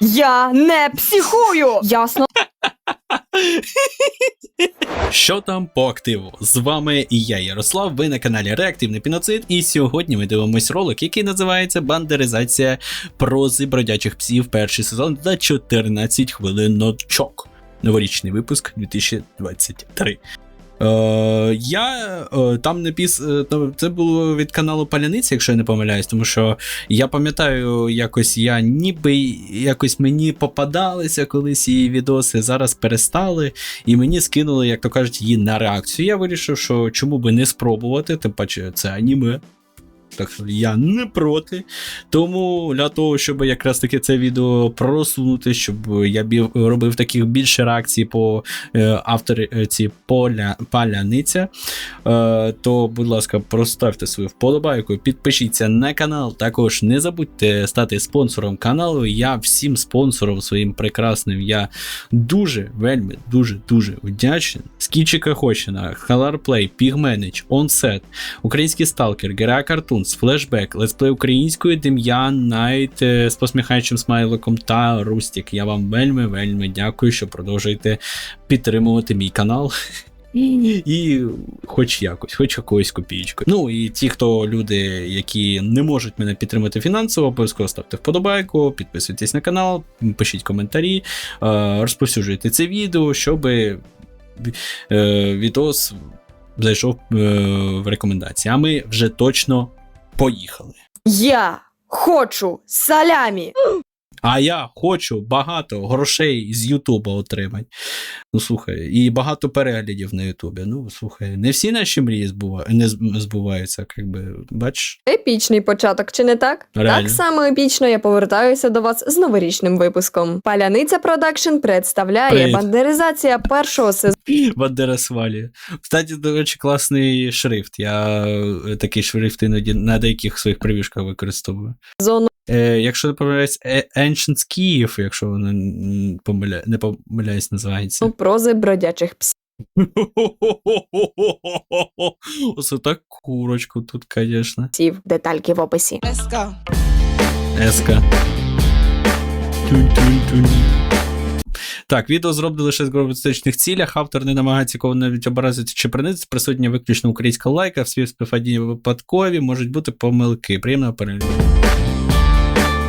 Я не психую! Ясно? Що там по активу? З вами і я, Ярослав. Ви на каналі Реактивний Піноцид, і сьогодні ми дивимось ролик, який називається Бандеризація прози бродячих псів перший сезон за 14 хвилиночок. Новорічний випуск 2023. Е, я е, там не піс. е, Це було від каналу Паляниці, якщо я не помиляюсь, тому що я пам'ятаю, якось я ніби якось мені попадалися колись її відоси, зараз перестали, і мені скинули, як то кажуть, її на реакцію. Я вирішив, що чому би не спробувати, тим паче це аніме. Так що я не проти. Тому для того, щоб якраз таки це відео просунути, щоб я бів, робив таких більше реакцій по е, авторці поля, Паляниця, е, то, будь ласка, проставте свою вподобайку, підпишіться на канал. Також не забудьте стати спонсором каналу. Я всім спонсорам своїм прекрасним. Я дуже, вельми, дуже, дуже вдячний. Скічика Хочина, Colorplay, Pigmanage, Onset, Український сталкер, Гера Картунс, Флешбек, летсплей українською, Дем'ян, Найт е, з посміхаючим смайликом та Рустік. Я вам вельми, вельми дякую, що продовжуєте підтримувати мій канал. І хоч якось, хоч якоюсь копійкою. Ну і ті, хто люди, які не можуть мене підтримати фінансово, обов'язково ставте вподобайку, підписуйтесь на канал, пишіть коментарі, е, розповсюджуйте це відео, щоб е, відос зайшов в рекомендації. А ми вже точно поїхали. Я хочу салямі! А я хочу багато грошей з Ютуба отримати. Ну слухай, і багато переглядів на Ютубі. Ну слухай, не всі наші мрії збува... не збуваються, як би, бачиш. Епічний початок, чи не так? Реально. Так само епічно я повертаюся до вас з новорічним випуском. Паляниця Продакшн представляє Привіт. бандеризація першого Бандера свалює. Кстати, до речі, класний шрифт. Я е, такий шрифт іноді на деяких своїх привішках використовую. сезону Е, якщо не помиляюсь, е, Ancient Київ, якщо воно м, помиля... не помиляюсь, називається. прози бродячих псів. Оце так курочку тут, звісно. Детальки в описі. Еска. Тюнь-тюнь-тюнь. Так, відео зроблено лише з громадистичних цілях. Автор не намагається кого навіть образити чи принизити. Присутня виключно українська лайка, в свій співпадінні випадкові можуть бути помилки. Приємного перегляду.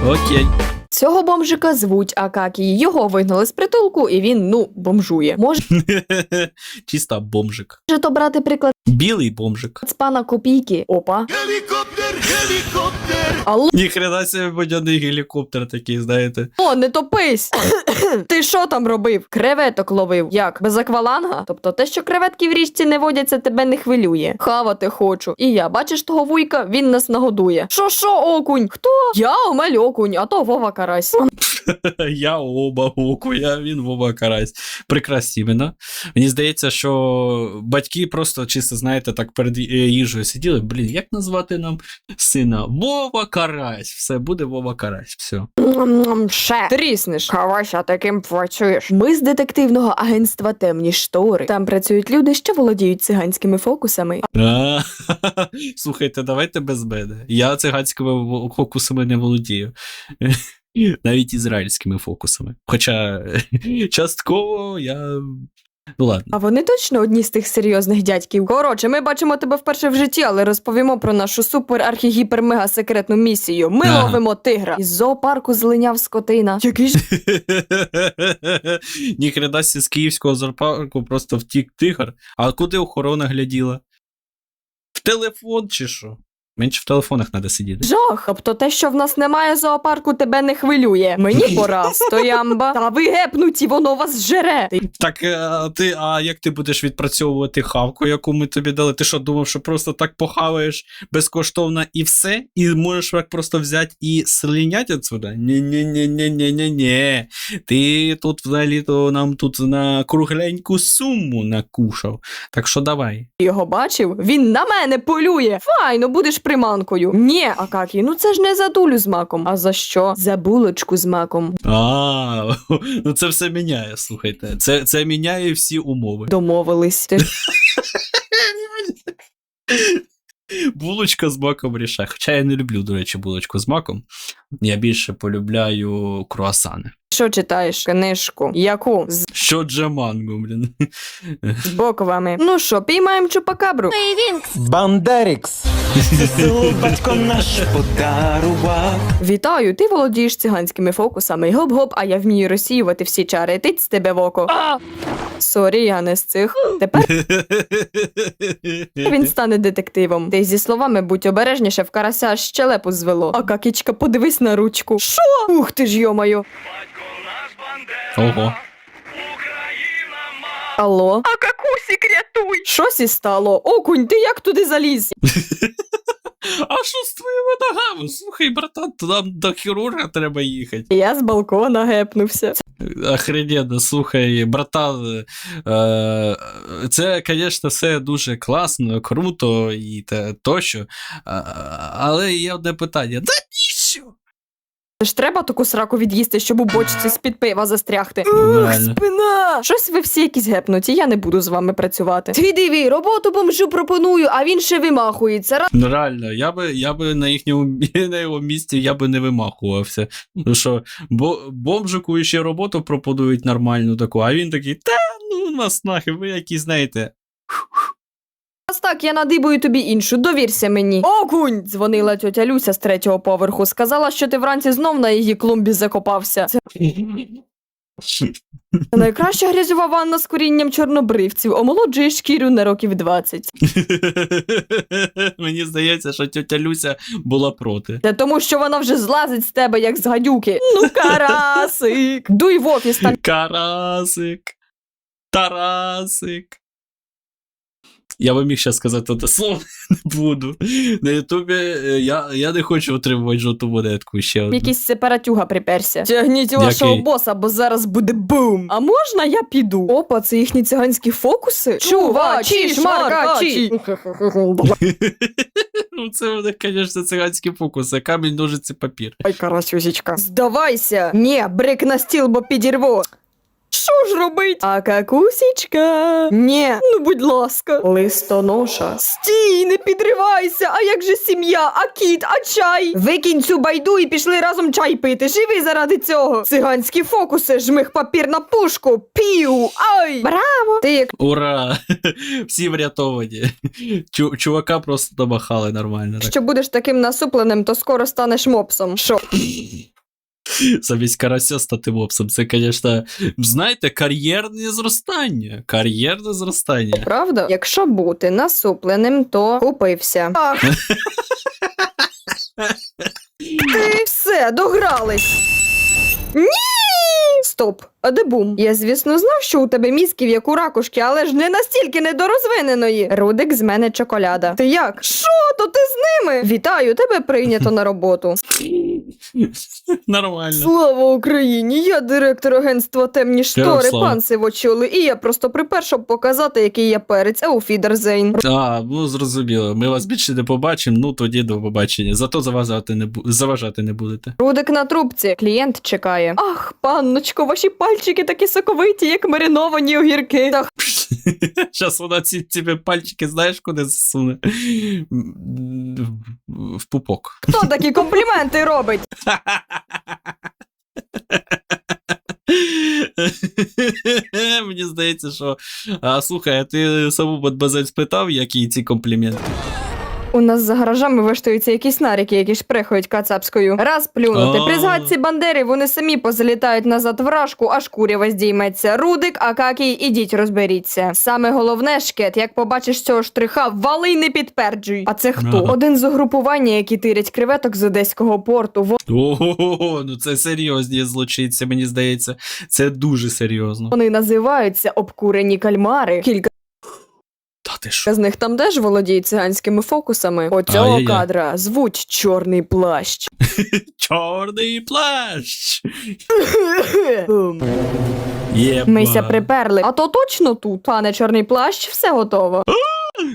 Окей. Цього бомжика звуть Акакій. Його вигнали з притулку, і він, ну, бомжує. Може Чисто бомжик. то брати приклад Білий бомжик. з пана Копійки. Опа. Гелікоптер! Алло, Ніхрена себе водяний гелікоптер такий, знаєте. О, не топись! Ти що там робив? Креветок ловив. Як? Без акваланга? Тобто те, що креветки в річці не водяться, тебе не хвилює. Хавати хочу. І я, бачиш того вуйка, він нас нагодує. Що, що, окунь? Хто? Я Омель окунь, а то Вова Карась. Я оба окуя, він Вова Карась. Прекрасні імена. Мені здається, що батьки просто чисто, знаєте, так перед е, їжею сиділи. Блін, як назвати нам сина? Вова Карась. Все, буде Вова Карась. Все. Ще тріснеш. Хавася таким працюєш. Ми з детективного агентства Темні штори. Там працюють люди, що володіють циганськими фокусами. А, Слухайте, давайте без мене. Я циганськими фокусами не володію. Навіть ізраїльськими фокусами. Хоча частково я. Ну ладно. А вони точно одні з тих серйозних дядьків. Коротше, ми бачимо тебе вперше в житті, але розповімо про нашу супер архі-гіпер-мега секретну місію. Ми Ага. ловимо тигра. Із зоопарку злиняв скотина. Який ж Ніхрена з київського зоопарку просто втік тигр. А куди охорона гляділа? В телефон чи що? Менше в телефонах треба сидіти. жах. Тобто те, що в нас немає зоопарку, тебе не хвилює. Мені пора, стоямба. Та ви гепнуті, воно вас жере. Так, е, ти, а як ти будеш відпрацьовувати хавку, яку ми тобі дали? Ти що думав, що просто так похаваєш безкоштовно і все? І можеш так просто взяти і слинять отсюда? Ні-ні-ні-ні-ні-ні. Ти тут взагалі-то нам тут на кругленьку суму накушав. Так що давай. його бачив? Він на мене полює. Файно, будеш приманкою. Ні, Акакій, ну це ж не за дулю з маком. А за що? За булочку з маком. А, ну це все міняє, слухайте. Це, це міняє всі умови. Домовились. Ти Булочка з маком рішає. Хоча я не люблю, до речі, булочку з маком. Я більше полюбляю круасани. Що читаєш? Книжку. Яку? З Що джаманго, блін. з боквами. Ну що, піймаємо чупакабру? Бандерікс. Село батько наш подарував. Вітаю, ти володієш циганськими фокусами. Гоп-гоп, а я вмію розсіювати всі чари. Тить з тебе в око. Сорі, я не з цих. Тепер він стане детективом. Ти зі словами будь обережніше в карася щелепу звело. А какічка, подивись на ручку. Що? Ух ти ж йомаю. Ого. Алло? А какусік рятуй! Щось і стало. Окунь, ти як туди заліз? А що з твоїми ногами? Слухай, братан, то нам до хірурга треба їхати. Я з балкона гепнувся. Охрененно, слухай, братан, е, це, звісно, все дуже класно, круто і те, тощо. А- Але є одне питання: навіщо? Ж треба таку сраку від'їсти, щоб у бочці з-під пива застрягти. Ну, Ух, спина! Щось ви всі якісь гепнуті, я не буду з вами працювати. Ти диви, роботу бомжу пропоную, а він ще вимахується. Ну, реально, я би, я би на їхньому на його місці я би не вимахувався. Ну що, бо бомжику ще роботу пропонують нормальну таку, а він такий, та ну нас нахи, ви якісь знаєте. Раз так, я надибую тобі іншу, довірся мені. Окунь! дзвонила тьотя Люся з третього поверху. Сказала, що ти вранці знов на її клумбі закопався. Це найкраща грязьова ванна з корінням чорнобривців. Омолоджує шкіру на років 20. Мені здається, що тетя Люся була проти. Та тому, що вона вже злазить з тебе, як з гадюки. Ну, карасик! Дуй в офіс там. Карасик. Тарасик. Я би міг ще сказати те слово, не буду. На Ютубі е, я, я не хочу отримувати жовту монетку ще одну. Якийсь сепаратюга приперся. Тягніть вашого боса, бо зараз буде бум. А можна я піду? Опа, це їхні циганські фокуси? Чувачі, шмаркачі. Ну, це вони, звісно, циганські фокуси. Камінь, ножиці, папір. Ай, карасюзічка. Здавайся. Ні, брик на стіл, бо підірву. Що ж робить? А какусічка? Ні, ну будь ласка. Листоноша. Стій, не підривайся. А як же сім'я? А кіт, а чай? Викинь цю байду і пішли разом чай пити. Живи заради цього. Циганські фокуси, жмих папір на пушку. Пів. Ай! Браво! Ти як Ура! Всі врятовані. Чу- чувака просто домахали нормально. Так. Якщо будеш таким насупленим, то скоро станеш мопсом. Що? Замість карася стати мопсом. Це, звісно, знаєте, кар'єрне зростання. Кар'єрне зростання. Правда? Якщо бути насупленим, то купився. Ах. Ти все, догрались. Ні! Стоп, а де бум? Я, звісно, знав, що у тебе мізків як у ракушки, але ж не настільки недорозвиненої. Рудик з мене чоколяда. Ти як? Що? То ти з ними? Вітаю, тебе прийнято на роботу. Нормально. Слава Україні! Я директор агентства темні штори, слава. пан Сивочоли, і я просто припер, щоб показати, який я перець. Ауфідерзейн. А, ну зрозуміло. Ми вас більше не побачимо, ну тоді до побачення. Зато заважати не, бу- заважати не будете. Рудик на трубці. Клієнт чекає. Ах, панночко, ваші пальчики такі соковиті, як мариновані огірки. Та Зараз вона ці тебе пальчики, знаєш, куди засуне? В- В пупок. хто такі компліменти робить? Мені здається, що. А слухай, а ти саму Бадбазель спитав, які ці компліменти? У нас за гаражами виштуються якісь наріки, які шпрехають кацапською. Раз плюнути. При згадці бандери вони самі позалітають назад в рашку, аж курява здійметься. Рудик, Акакій, ідіть розберіться. Саме головне, шкет, як побачиш цього штриха, вали й не підтверджуй. А це хто? Ага. Один з угрупування, які тирять креветок з одеського порту. Ого, ну це серйозні злочинці, мені здається. Це дуже серйозно. Вони називаються обкурені кальмари. Кілька ти що? з них там теж володіють циганськими фокусами. Оцього Ай-яй-яй. кадра звуть чорний плащ. Чорний плащ! Єба. Мися приперли. А то точно тут, пане чорний плащ, все готово.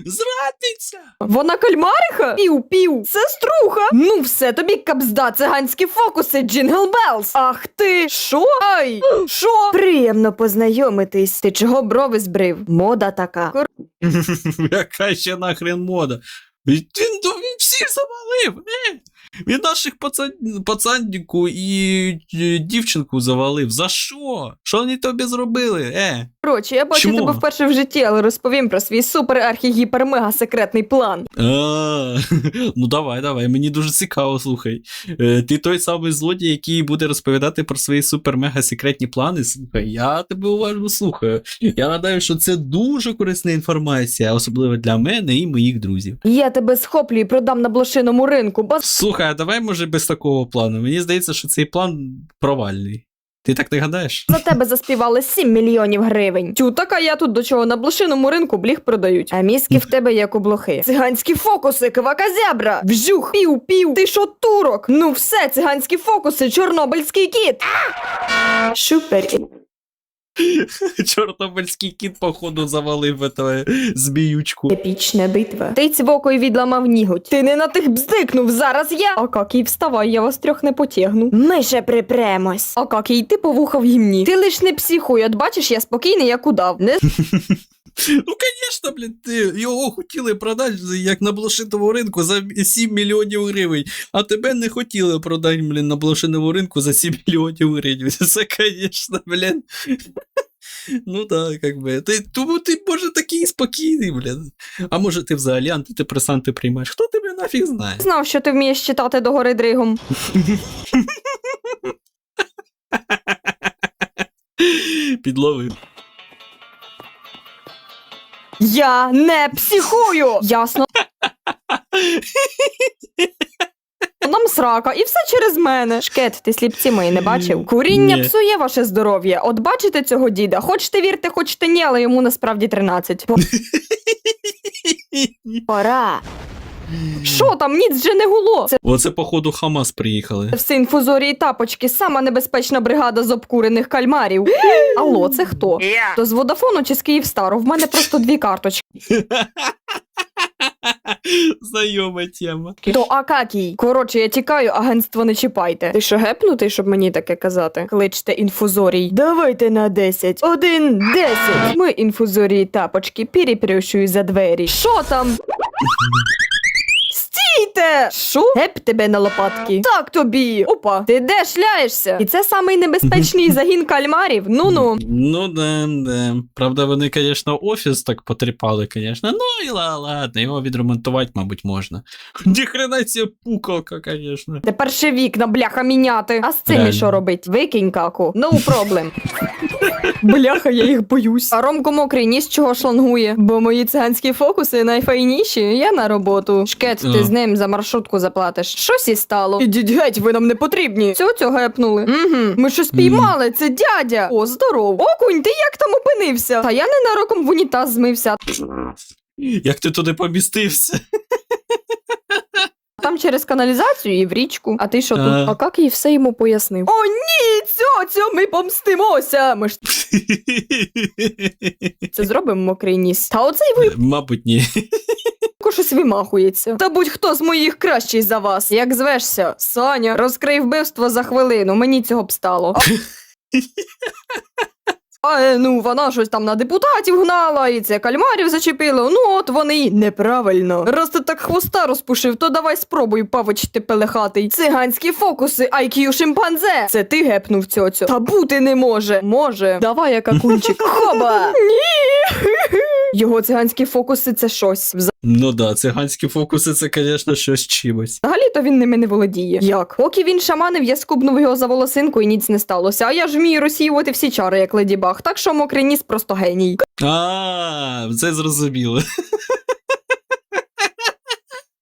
Зрадниця! Вона кальмариха? Пів-пів. Сеструха. Ну все, тобі капзда, циганські фокуси, Джингл Белс. Ах ти, що? Ай, що? Приємно познайомитись. Ти чого брови збрив? Мода така. Яка ще нахрен мода? Він, всіх завалив. Е! Він наших пацан, пацаннику і дівчинку завалив. За що? Що вони тобі зробили? Е? Коротше, я бачу Чому? тебе вперше в житті, але розповім про свій супер архі гіпер мега секретний план. А, ну давай, давай, мені дуже цікаво, слухай. Е, Ти той самий злодій, який буде розповідати про свої супер-мега секретні плани. Слухай, я тебе уважно слухаю. Я гадаю, що це дуже корисна інформація, особливо для мене і моїх друзів. Я тебе схоплю і продам на блошиному ринку, бо Слухай, а давай, може, без такого плану. Мені здається, що цей план провальний. Ти так не гадаєш? за тебе заспівали 7 мільйонів гривень. Тю, так а я тут до чого на блошиному ринку бліг продають. А мізки в тебе як у блохи. Циганські фокуси, кваказябра, вжух, пів-пів. Ти що, турок? Ну все, циганські фокуси, чорнобильський кіт. Супер. Чорнобильський кіт, походу, завалив этого зміючку. Епічна битва. Ти цвокою відламав ніготь. Ти не на тих бздикнув, зараз я. Акакій, вставай, я вас трьох не потягну. Ми ще припремось. Акакій, ти повуха в гімні. Ти лиш не психуй, от бачиш, я спокійний, як удав. Не Ну, звісно, блін, ти його хотіли продати як на блошиному ринку за 7 мільйонів гривень, а тебе не хотіли продати, блін, на блошиному ринку за 7 мільйонів гривень. Це, звісно, блін. Ну так, як би. Ти, тому ти, може, такий спокійний, блін. А може ти взагалі антидепресанти приймаєш? Хто тебе нафіг знає? знав, що ти вмієш читати догори дригом. Підловив. Я не психую! Ясно. Нам срака, і все через мене. Шкет, ти сліпці мої не бачив? Куріння Ні. псує ваше здоров'я. От бачите цього діда? Хочете вірте, хочете ні, але йому насправді 13. Пора. Що там, ніц вже не гуло? Це Оце, походу, Хамас приїхали. все інфузорії тапочки, сама небезпечна бригада з обкурених кальмарів. Алло, це хто? То з Водафону чи з Київстару? В мене просто дві карточки. Знайома тема. То Акакій. Коротше, я тікаю, агентство не чіпайте. Ти що гепнутий, щоб мені таке казати? Кличте інфузорій. Давайте на 10. Один, 10. Ми інфузорії тапочки перепрющую за двері. Що там? Стійте! Що? Геп тебе на лопатки. Так тобі. Опа, ти де шляєшся? І це самий небезпечний загін кальмарів. Ну-ну. Ну да, да. Правда, вони, звісно, офіс так потріпали, звісно. Ну і ла, ладно, його відремонтувати, мабуть, можна. Ніхрена себе пукалка, звісно. Тепер ще вікна, бляха, міняти. А з цими Реально. що робить? Викинь каку. No problem. Бляха, я їх боюсь. А Ромко мокрий ніс чого шлангує? Бо мої циганські фокуси найфайніші. Я на роботу. Шкет, ти з ним за маршрутку заплатиш. Щось і стало. Ідіть геть, ви нам не потрібні. Цього цього гепнули. Угу. Ми щось піймали, це дядя. О, здоров. Окунь, ти як там опинився? Та я ненароком в унітаз змився. Як ти туди помістився? Там через каналізацію і в річку. А ти що тут? А. А як їй все йому пояснив? О, ні, цьоцю, ми помстимося. Ми ж це зробимо мокрий ніс. Та оцей ви Мабуть, ні. щось вимахується. Та будь-хто з моїх кращий за вас. Як звешся? Саня, розкрий вбивство за хвилину. Мені цього б стало. А, е, ну, вона щось там на депутатів гнала, і це кальмарів зачепило. Ну, от вони й неправильно. Раз ти так хвоста розпушив, то давай спробуй, павичити пелехатий. Циганські фокуси, IQ шимпанзе. Це ти гепнув цьоцю. Та бути не може. Може. Давай, яка кунчик. Хоба! Ні! Його циганські фокуси це щось. Ну да, циганські фокуси це, звісно, щось чимось. Взагалі-то він ними не володіє. Як? Поки він шаманив, я скубнув його за волосинку і ніц не сталося. А я ж вмію розсіювати всі чари, як леді Баг. Так що мокрий ніс просто геній. А, це зрозуміло.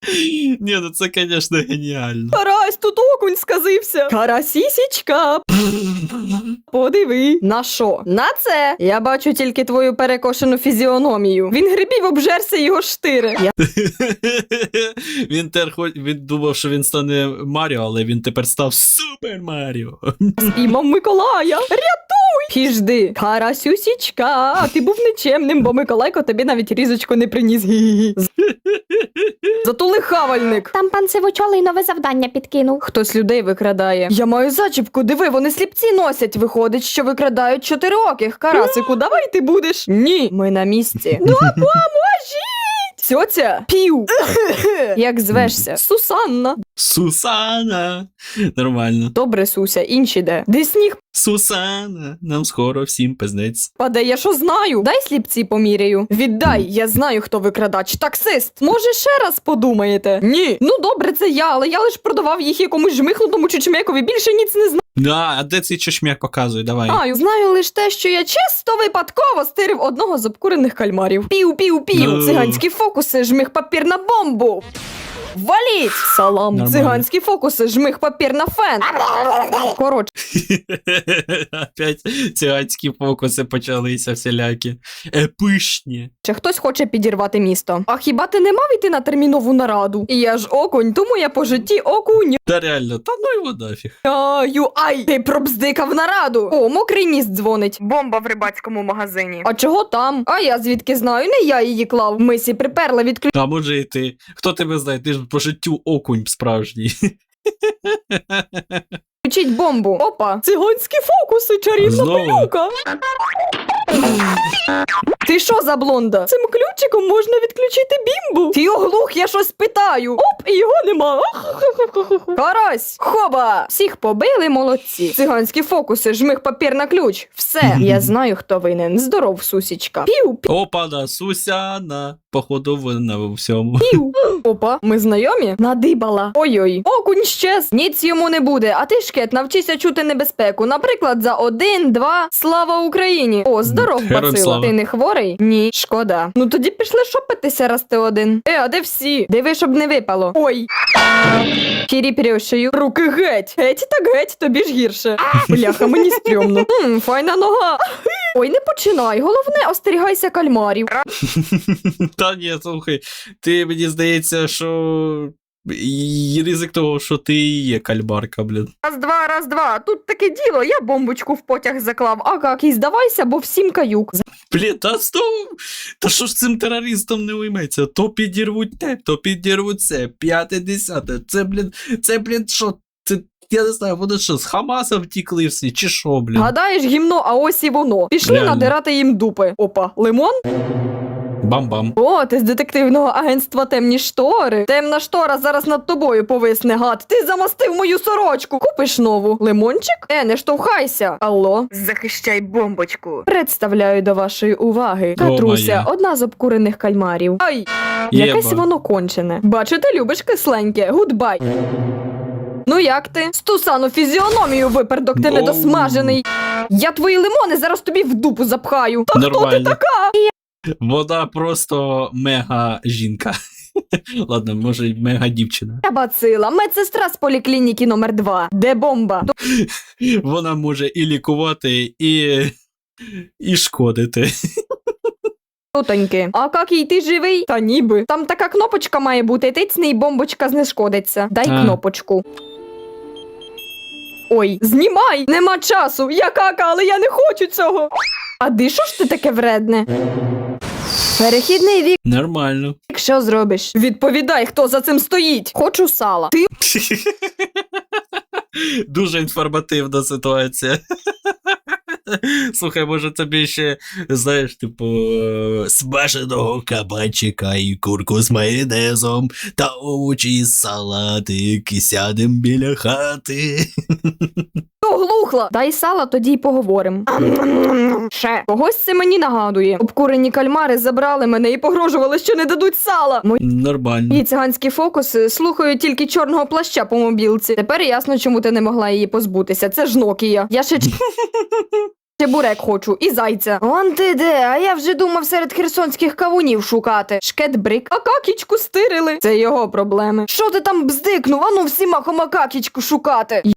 Ні, ну це, звісно, геніально. Карась, тут окунь сказився. Карасісічка. Подиви. На що? На це? Я бачу тільки твою перекошену фізіономію. Він грибів обжерся його штири. Я Він тер хоч він думав, що він стане Маріо, але він тепер став Супер Маріо. спіймав Миколая. Рятуй! Піжди. Карасюсічка. Ти був нечемним, бо Миколайко тобі навіть різочку не приніс. Зато лихавальник. Там пан Сивочолий нове завдання підкинув. Хтось людей викрадає. Я маю зачіпку, диви, вони сліпці носять. Виходить, що викрадають чотириоких. Карасику, давай ти будеш. Ні, ми на місці. Ну, поможіть! Цьоця? Пів. Як звешся? Сусанна. Сусана. Нормально. Добре, Суся, інші де? Де сніг Сусана. Нам скоро всім пизнець. паде, я що знаю? Дай сліпці поміряю. Віддай, я знаю, хто викрадач. Таксист. Може, ще раз подумаєте? Ні. Ну добре, це я, але я лиш продавав їх якомусь жмихнутому чучмекові. Більше ніц не Да, а де цей чешмяк показує? Давай. знаю. Знаю лише те, що я чисто випадково стирив одного з обкурених кальмарів. Пів, пів, пів. Ну. Циганські фокуси, жмих папір на бомбу. Валіть! Салам, Нормально. циганські фокуси, жмих папір на фен. Коротше, Опять циганські фокуси почалися всілякі. Епишні. Чи хтось хоче підірвати місто. А хіба ти не мав іти на термінову нараду? І я ж окунь, тому я по житті окунь. Та реально, та ну його нафіг. Аю, ай, ти пробздикав нараду. О, мокрий ніс дзвонить. Бомба в рибацькому магазині. А чого там? А я звідки знаю, не я її клав. Мисі приперла відключ. А може і ти. Хто тебе знає? Ти ж по життю окунь справжній. Включіть бомбу. Опа, циганські фокуси, чарівна Знову? пилюка. Ти що за блонда? Цим ключиком можна відключити бімбу. Ти оглух, я щось питаю. Оп, і його нема. Карась, хоба! Всіх побили, молодці. Циганські фокуси, жмих папір на ключ. Все, я знаю, хто винен. Здоров, сусічка. Пів, Опа, да, Сусяна. Походу, винна у всьому. пів. Опа, ми знайомі? Надибала. Ой-ой. Окунь щез. Ніц йому не буде. А ти шкет, навчися чути небезпеку. Наприклад, за один, два. Слава Україні! О, здоров, Героям слава. Ти не хворий? Ні, шкода. Ну тоді пішли шопитися, раз ти один. Е, а де всі? Диви, щоб не випало. Ой. Кірі Пірі Руки геть. Геть так геть, тобі ж гірше. Бляха, мені стрьомно. Мм, файна нога. Ой, не починай. Головне, остерігайся кальмарів. Та ні, слухай, ти мені здається, що. І ризик того, що ти і є кальмарка, блін. Раз, два, раз, два. Тут таке діло, я бомбочку в потяг заклав. А як, і здавайся, бо всім каюк. Блін, та сто. Та що ж цим терористом не уйметься? То підірвуть те, то підірвуть це, п'яте, десяте. Це, блін, це, блін, що? Це, я не знаю, вони що, з Хамаса втікли всі, чи що, блін? Гадаєш гімно, а ось і воно. Пішли Реально. надирати їм дупи. Опа, лимон? Бам-бам. О, ти з детективного агентства темні штори. Темна штора зараз над тобою повисне гад. Ти замастив мою сорочку. Купиш нову. Лимончик? Е, не штовхайся. Алло. Захищай бомбочку. Представляю до вашої уваги. Катруся, моя. одна з обкурених кальмарів. Ай! Якесь воно кончене. Бачу, ти любиш кисленьке. Гудбай. Ну як ти? Стусану фізіономію випердок, ти Оу. недосмажений. Я твої лимони зараз тобі в дупу запхаю. Та хто ти Нормально. така? Вона просто мега жінка. Ладно, може, мега дівчина. Я бацила, медсестра з поліклініки номер 2 Де бомба? Вона може і лікувати, і. і шкодити. Тутоньки. А какій ти живий? Та ніби. Там така кнопочка має бути, тицни і бомбочка знешкодиться. Дай А. кнопочку. Ой, знімай! Нема часу. Я кака, але я не хочу цього. А ди що ж ти таке вредне? Перехідний вік, Нормально. що зробиш? Відповідай, хто за цим стоїть. Хочу сала. Ти Дуже інформативна ситуація. Слухай, може тобі ще, знаєш, типу, е, смаженого кабанчика і курку з майонезом та овочі і салатик, і сядем біля хати. оглухла. Дай сала, тоді й поговорим. Ще. Когось це мені нагадує. Обкурені кальмари забрали мене і погрожували, що не дадуть сала. Нормально. Мої циганські фокуси слухають тільки чорного плаща по мобілці. Тепер ясно, чому ти не могла її позбутися. Це ж Нокія. Я ще ч- чебурек хочу і зайця. Он ти де, а я вже думав серед херсонських кавунів шукати. Шкетбрик, а какічку стирили. Це його проблеми. Що ти там бздикнув? Ану всі махом какічку шукати.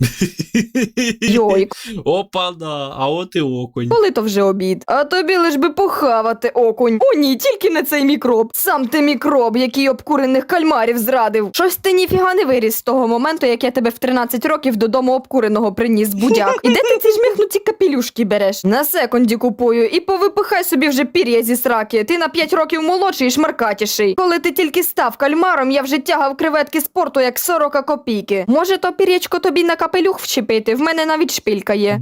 Йой, Опа, да, а от і окунь. коли то вже обід? А тобі лиш би похавати окунь. О ні, тільки не цей мікроб. Сам ти мікроб, який обкурених кальмарів зрадив. Щось ти ніфіга не виріс з того моменту, як я тебе в 13 років додому обкуреного приніс будяк. І де ти ці жмихнуті капелюшки береш? Теж на секунді купую і повипихай собі вже пір'я зі сраки. Ти на 5 років молодший і шмаркатіший. Коли ти тільки став кальмаром, я вже тягав креветки спорту як 40 копійки. Може, то пір'ячко тобі на капелюх вчепити? В мене навіть шпилька є.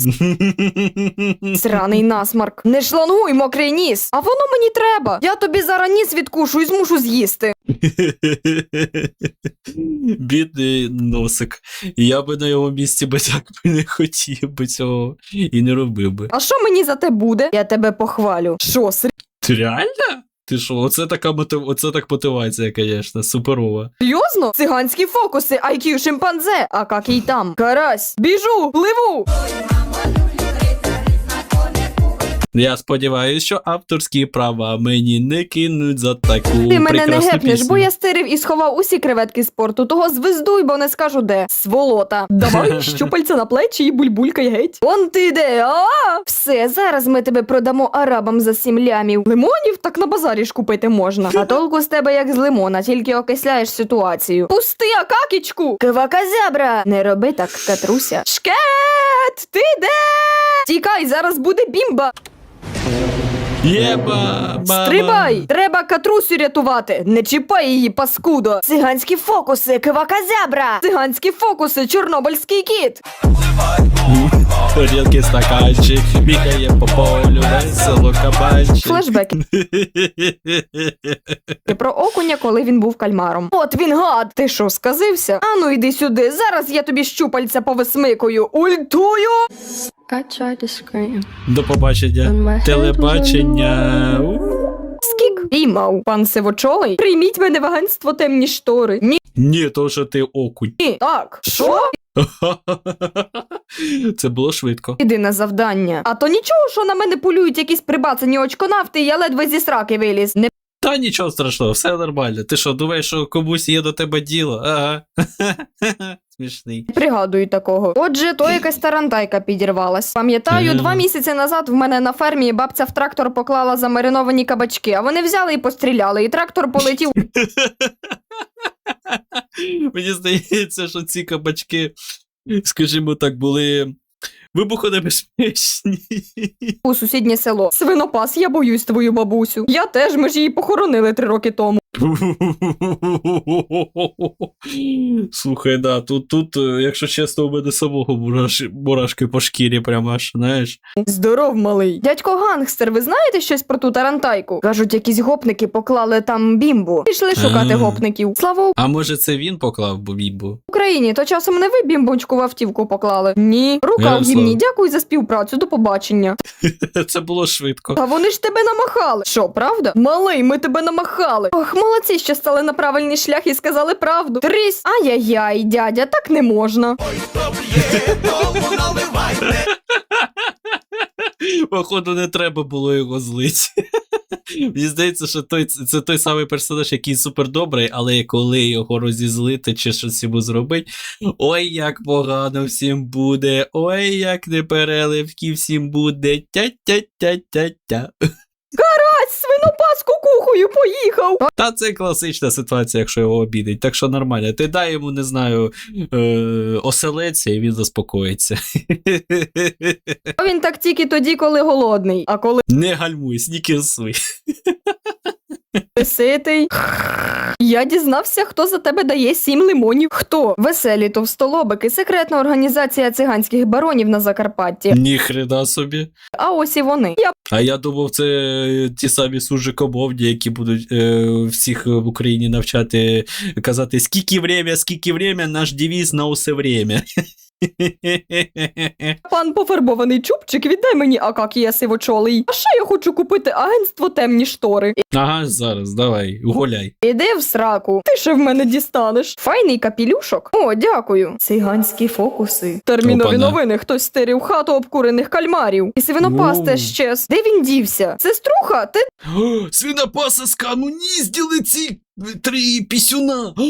Сраний насмарк. Не шлангуй мокрий ніс. А воно мені треба. Я тобі зараз ніс відкушу і змушу з'їсти. Бідний носик. Я би на його місці би так би не хотів би цього і не робив би. А що мені за те буде? Я тебе похвалю. Що, Ти реально? Ти що, оце така мотив... оце так мотивація, звісно, суперова. серйозно? Циганські фокуси, IQ шимпанзе, а как і там. Карась, біжу, пливу. Я сподіваюся, що авторські права мені не кинуть за таку Ти мене не прекрасну гепнеш, пісню. бо я стирив і сховав усі креветки спорту. Того звездуй, бо не скажу де. Сволота. Давай щупальця на плечі і бульбулькай геть. Он ти де, а? Все, зараз ми тебе продамо арабам за сім лямів. Лимонів так на базарі ж купити можна. А толку з тебе як з лимона, тільки окисляєш ситуацію. Пусти акакічку! Кваказябра! Не роби так, Катруся. Шкет! Ти де? Тікай, зараз буде бімба! Єба! баба. Стрибай! Треба катрусю рятувати! Не чіпай її, паскудо! Циганські фокуси, кивака зябра! Циганські фокуси, чорнобильський кіт! Тарілки стаканчик, бігає по полю, весело кабанчик. Флешбеки про окуня, коли він був кальмаром. От він гад! Ти що, сказився? Ану, йди сюди, зараз я тобі щупальця повисмикую. Ультую! I tried to scream. До побачення. Телебачення. Піймав, пан сивочолий. Прийміть мене в агентство темні штори. Ні, Ні, то що ти окунь. так. Що? Це було швидко. Іди на завдання. А то нічого, що на мене полюють якісь прибацані очконавти, я ледве зі сраки виліз. Не Та нічого страшного, все нормально. Ти що, думаєш, що комусь є до тебе діло? Ага. Смішний. пригадую такого. Отже, то якась тарантайка підірвалась. Пам'ятаю, два місяці назад в мене на фермі бабця в трактор поклала замариновані кабачки, а вони взяли і постріляли, і трактор полетів. Мені здається, що ці кабачки, скажімо так, були вибухонебезпечні. у сусіднє село. Свинопас, я боюсь твою бабусю. Я теж ми ж її похоронили три роки тому. Слухай, да, тут, тут, е, якщо чесно, у мене самого мураш, мурашки по шкірі, прямо аж, знаєш. Здоров, малий. Дядько гангстер, ви знаєте щось про ту тарантайку? Кажуть, якісь гопники поклали там бімбу. Пішли шукати А. гопників. Слава А може це він поклав бобібу? Україні, то часом не ви бімбочку в автівку поклали? Ні. Рука в Ярослав. гімні, дякую за співпрацю, до побачення. Це було швидко. Та вони ж тебе намахали. Що, правда? Малий, ми тебе намахали. Ох, молодці, що стали на правильний шлях і сказали правду. Трись. Ай-яй-яй, дядя, так не можна. Походу, не треба було його злити. Мені здається, що той, це той самий персонаж, який супер добрий, але коли його розізлити чи щось йому зробить, ой, як погано всім буде, ой, як непереливки всім буде. Тя-тя-тя-тя-тя. Ать, свинопаску кухою, поїхав. Та це класична ситуація, якщо його обідить. Так що нормально. Ти дай йому, не знаю, е, оселеться і він заспокоїться. А він так тільки тоді, коли голодний. А коли Не гальмуй, снікерсуй. ситий. Я дізнався, хто за тебе дає сім лимонів. Хто? Веселі товстолобики, секретна організація циганських баронів на Закарпатті. Ніхрена собі. А ось і вони. Я А я думав, це ті самі сужикомовні, які будуть е, всіх в Україні навчати казати скільки время, скільки время, наш девіз на усе время. пан пофарбований чубчик, віддай мені акакія сивочолий. А ще я хочу купити агентство темні штори. Ага, зараз, давай, гуляй. Іди в сраку. Ти ще в мене дістанеш. Файний капілюшок. О, дякую. Циганські фокуси. Термінові Опана. новини. Хтось стирив хату обкурених кальмарів. І свинопас Воу. щез. Де він дівся? Сеструха, ти Свинопаса скану нізділи ці Три пісюна!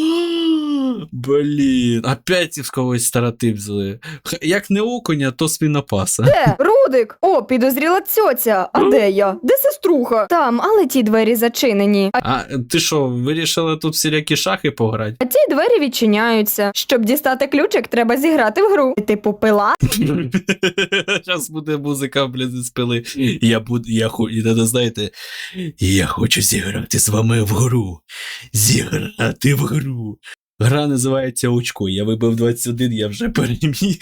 Блін, опять в когось стереотип взяли. Як не окуня, то свинопаса. Де? Рудик! О, підозріла цьоця. А де я? Де сеструха? Там, але ті двері зачинені. А, А ти що, вирішила тут всілякі шахи пограти? а ті двері відчиняються. Щоб дістати ключик, треба зіграти в гру. Ти попила? Зараз буде музика, блін, з пили. Я буду, я і знаєте, я хочу зіграти з вами в гру. Зіграти в гру. Гра називається Очко. Я вибив 21, я вже переміг.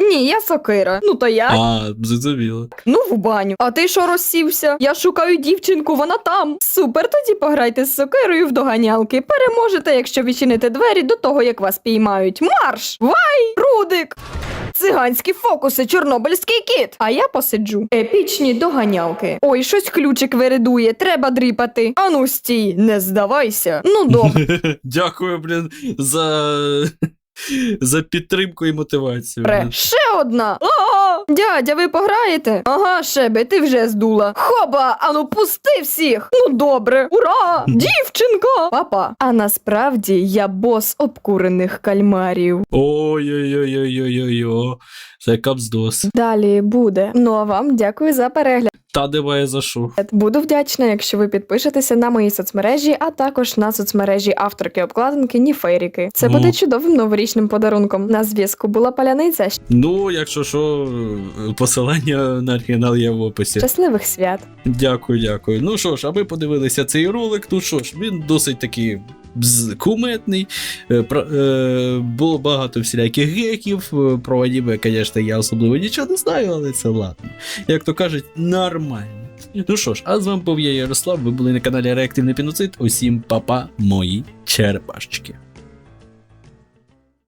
Ні, я сокира. Ну то я. А, зрозуміло. Ну в баню. А ти що розсівся? Я шукаю дівчинку, вона там. Супер, тоді пограйте з сокирою в доганялки. Переможете, якщо відчините двері до того, як вас піймають. Марш! Вай! Рудик! Циганські фокуси, чорнобильський кіт. А я посиджу. Епічні доганялки. Ой, щось ключик виридує, треба дріпати. Ану стій, не здавайся. Ну добре. Дякую, блін, за. За підтримку і мотивацію. блін. Ще одна. О, дядя, ви пограєте? Ага, шебе, ти вже здула. Хоба, ану пусти всіх. Ну добре, ура! Дівчинка! Папа. А насправді я бос обкурених кальмарів. Ой-ой-ой-ой-ой-ой. Це капздос. Далі буде. Ну а вам дякую за перегляд. Та немає за що. Буду вдячна, якщо ви підпишетеся на мої соцмережі, а також на соцмережі авторки обкладинки Ніфейріки. Це О. буде чудовим новорічним подарунком. На зв'язку була паляниця. Ну, якщо що, посилання на оригінал є в описі. Щасливих свят! Дякую, дякую. Ну що ж, а ви подивилися цей ролик. Ну що ж, він досить такий куметний. Е, е, було багато всіляких геків. Е, Про аніме, звісно, я особливо нічого не знаю, але це ладно. Як то кажуть, нормально. Ну що ж, а з вами був я Ярослав. Ви були на каналі Реактивний Піноцид. Усім папа, мої черепашечки.